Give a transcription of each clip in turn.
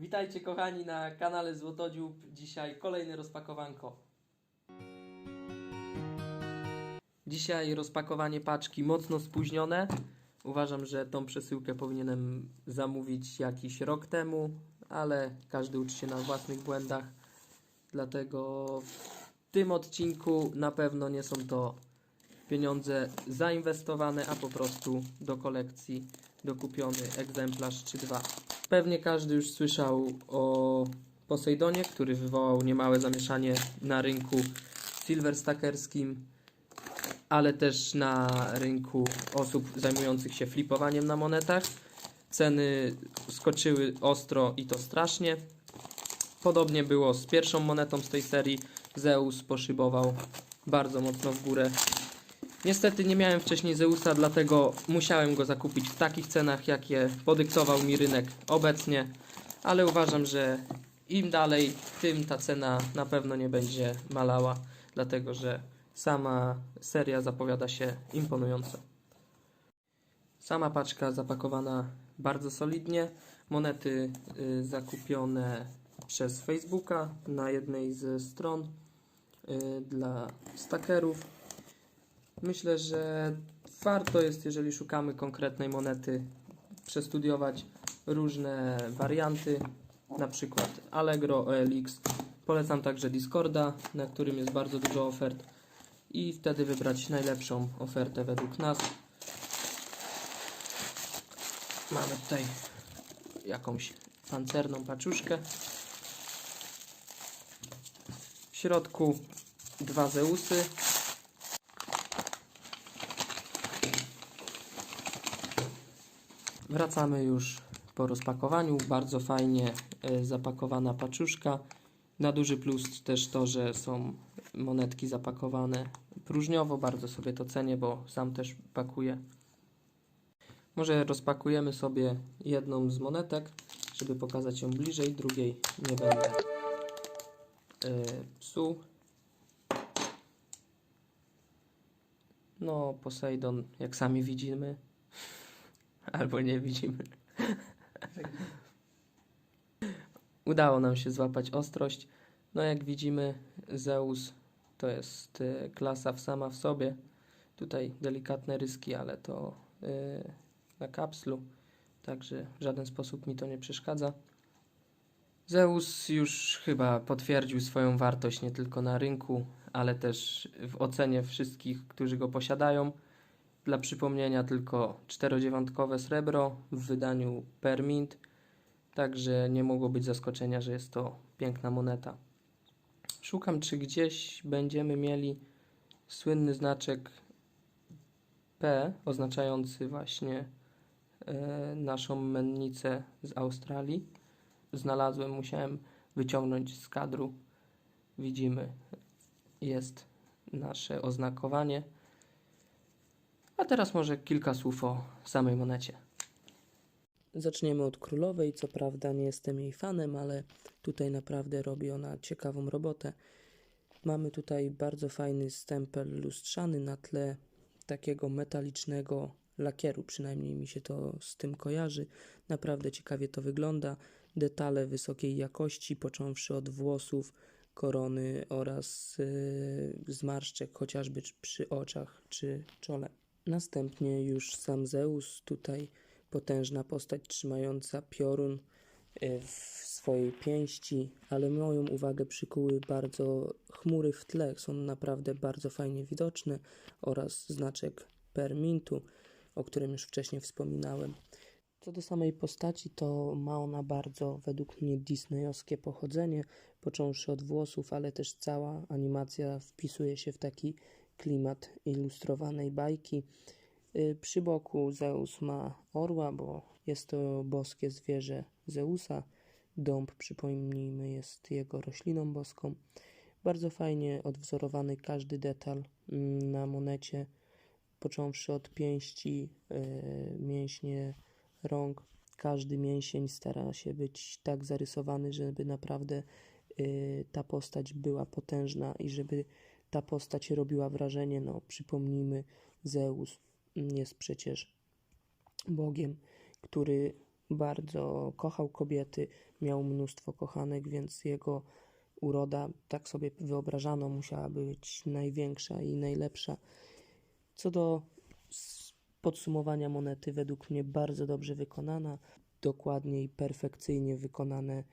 Witajcie kochani na kanale Złotodziób. Dzisiaj kolejne rozpakowanko. Dzisiaj rozpakowanie paczki mocno spóźnione. Uważam, że tą przesyłkę powinienem zamówić jakiś rok temu, ale każdy uczy się na własnych błędach. Dlatego w tym odcinku na pewno nie są to pieniądze zainwestowane, a po prostu do kolekcji dokupiony egzemplarz czy dwa. Pewnie każdy już słyszał o Posejdonie, który wywołał niemałe zamieszanie na rynku silverstackerskim, ale też na rynku osób zajmujących się flipowaniem na monetach. Ceny skoczyły ostro i to strasznie. Podobnie było z pierwszą monetą z tej serii. Zeus poszybował bardzo mocno w górę. Niestety nie miałem wcześniej Zeusa, dlatego musiałem go zakupić w takich cenach, jakie podyktował mi rynek obecnie, ale uważam, że im dalej, tym ta cena na pewno nie będzie malała, dlatego że sama seria zapowiada się imponująco. Sama paczka zapakowana bardzo solidnie, monety y, zakupione przez Facebooka na jednej ze stron y, dla stakerów. Myślę, że warto jest, jeżeli szukamy konkretnej monety, przestudiować różne warianty, na przykład Allegro, OLX. Polecam także Discorda, na którym jest bardzo dużo ofert i wtedy wybrać najlepszą ofertę według nas. Mamy tutaj jakąś pancerną paczuszkę. W środku dwa Zeusy. Wracamy już po rozpakowaniu. Bardzo fajnie e, zapakowana paczuszka. Na duży plus też to, że są monetki zapakowane próżniowo. Bardzo sobie to cenię, bo sam też pakuję. Może rozpakujemy sobie jedną z monetek, żeby pokazać ją bliżej. Drugiej nie będę e, psuł. No, Poseidon, jak sami widzimy, albo nie widzimy. Udało nam się złapać ostrość. No jak widzimy, Zeus to jest y, klasa w sama w sobie. Tutaj delikatne ryski, ale to y, na kapslu, także w żaden sposób mi to nie przeszkadza. Zeus już chyba potwierdził swoją wartość nie tylko na rynku, ale też w ocenie wszystkich, którzy go posiadają. Dla przypomnienia tylko czterodziewiątkowe srebro w wydaniu per mint, także nie mogło być zaskoczenia, że jest to piękna moneta. Szukam, czy gdzieś będziemy mieli słynny znaczek P, oznaczający właśnie e, naszą mennicę z Australii. Znalazłem, musiałem wyciągnąć z kadru. Widzimy, jest nasze oznakowanie. A teraz może kilka słów o samej monecie. Zaczniemy od królowej. Co prawda nie jestem jej fanem, ale tutaj naprawdę robi ona ciekawą robotę. Mamy tutaj bardzo fajny stempel lustrzany na tle takiego metalicznego lakieru, przynajmniej mi się to z tym kojarzy. Naprawdę ciekawie to wygląda. Detale wysokiej jakości, począwszy od włosów, korony oraz yy, zmarszczek, chociażby przy oczach czy czole. Następnie już sam Zeus, tutaj potężna postać trzymająca piorun y, w swojej pięści, ale moją uwagę przykuły bardzo chmury w tle, są naprawdę bardzo fajnie widoczne oraz znaczek Permintu, o którym już wcześniej wspominałem. Co do samej postaci, to ma ona bardzo, według mnie, disneyowskie pochodzenie, począwszy od włosów, ale też cała animacja wpisuje się w taki klimat ilustrowanej bajki. Y, Przy boku Zeus ma orła, bo jest to boskie zwierzę Zeusa. Dąb, przypomnijmy, jest jego rośliną boską. Bardzo fajnie odwzorowany każdy detal mm, na monecie, począwszy od pięści, y, mięśnie rąk. Każdy mięsień stara się być tak zarysowany, żeby naprawdę y, ta postać była potężna i żeby ta postać robiła wrażenie. No, przypomnijmy, Zeus jest przecież Bogiem, który bardzo kochał kobiety, miał mnóstwo kochanek, więc jego uroda, tak sobie wyobrażano, musiała być największa i najlepsza. Co do podsumowania monety, według mnie bardzo dobrze wykonana, dokładnie i perfekcyjnie wykonane,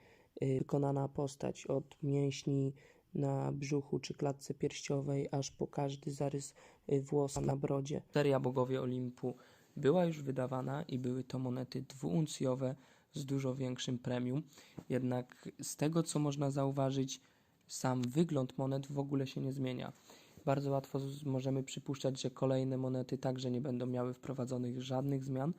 y, wykonana postać od mięśni na brzuchu czy klatce pierściowej, aż po każdy zarys y, włosa na brodzie. Seria Bogowie Olimpu była już wydawana i były to monety dwuuncjowe z dużo większym premium. Jednak z tego, co można zauważyć, sam wygląd monet w ogóle się nie zmienia. Bardzo łatwo możemy przypuszczać, że kolejne monety także nie będą miały wprowadzonych żadnych zmian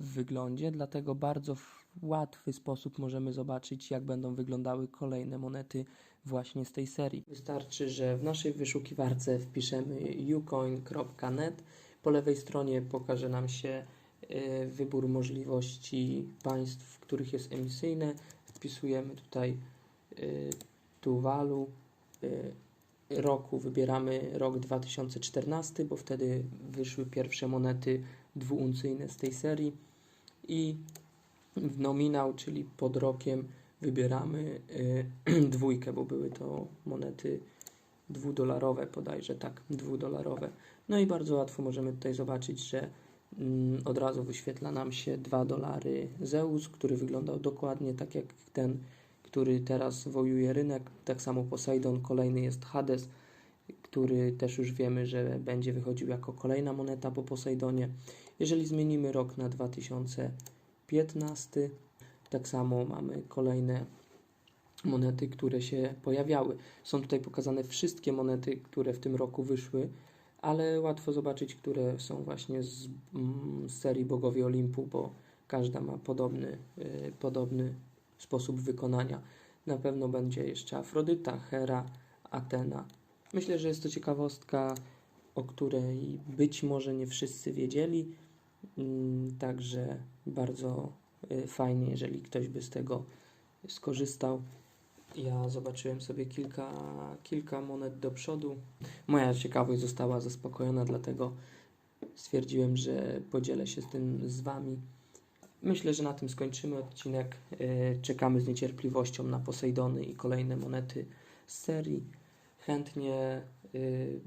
w wyglądzie, dlatego bardzo w łatwy sposób możemy zobaczyć, jak będą wyglądały kolejne monety właśnie z tej serii. Wystarczy, że w naszej wyszukiwarce wpiszemy ucoin.net. Po lewej stronie pokaże nam się y, wybór możliwości państw, w których jest emisyjne. Wpisujemy tutaj y, Tuvalu. Y, roku wybieramy rok 2014, bo wtedy wyszły pierwsze monety dwuuncyjne z tej serii i w nominał, czyli pod rokiem wybieramy y, dwójkę, bo były to monety dwudolarowe bodajże, tak, dwudolarowe. No i bardzo łatwo możemy tutaj zobaczyć, że mm, od razu wyświetla nam się 2 dolary Zeus, który wyglądał dokładnie tak jak ten, który teraz wojuje rynek. Tak samo Poseidon, kolejny jest Hades, który też już wiemy, że będzie wychodził jako kolejna moneta po Poseidonie. Jeżeli zmienimy rok na 2015, tak samo mamy kolejne monety, które się pojawiały. Są tutaj pokazane wszystkie monety, które w tym roku wyszły, ale łatwo zobaczyć, które są właśnie z, mm, z serii Bogowie Olimpu, bo każda ma podobny, y, podobny sposób wykonania. Na pewno będzie jeszcze Afrodyta, Hera, Atena. Myślę, że jest to ciekawostka, o której być może nie wszyscy wiedzieli, Mm, także bardzo fajnie, jeżeli ktoś by z tego skorzystał. Ja zobaczyłem sobie kilka, kilka monet do przodu. Moja ciekawość została zaspokojona, dlatego stwierdziłem, że podzielę się z tym z Wami. Myślę, że na tym skończymy odcinek. Y, Czekamy z niecierpliwością na Posejdony i kolejne monety z serii. Chętnie, y,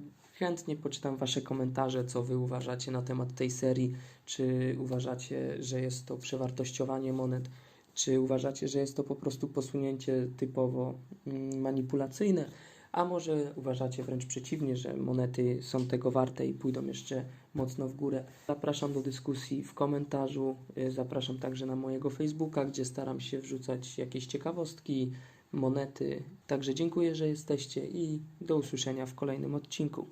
chętnie poczytam Wasze komentarze, co Wy uważacie na temat tej serii. Czy uważacie, że jest to przewartościowanie monet? Czy uważacie, że jest to po prostu posunięcie typowo mm, manipulacyjne? A może uważacie wręcz przeciwnie, że monety są tego warte i pójdą jeszcze mocno w górę? Zapraszam do dyskusji w komentarzu. Y, Zapraszam także na mojego Facebooka, gdzie staram się wrzucać jakieś ciekawostki, monety. Także dziękuję, że jesteście i do usłyszenia w kolejnym odcinku.